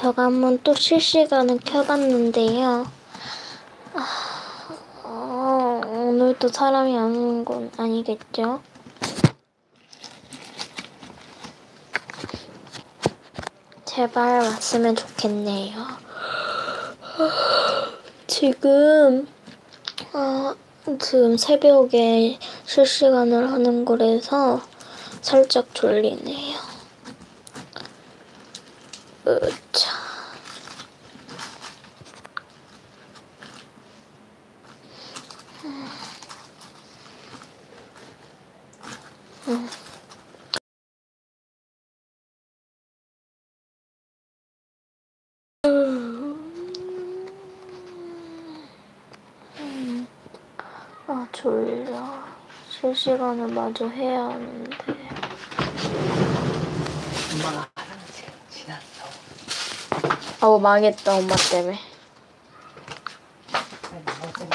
제가 한번 또 실시간을 켜봤는데요. 아, 어, 오늘도 사람이 안 오는 건 아니겠죠? 제발 왔으면 좋겠네요. 지금 어, 지금 새벽에 실시간을 하는 거라서 살짝 졸리네요. 으차. 아 졸려. 실시간을 마저 해야 하는데. 엄마가 하는 시간 지났어. 아우 망했다 엄마 때문에. 못해?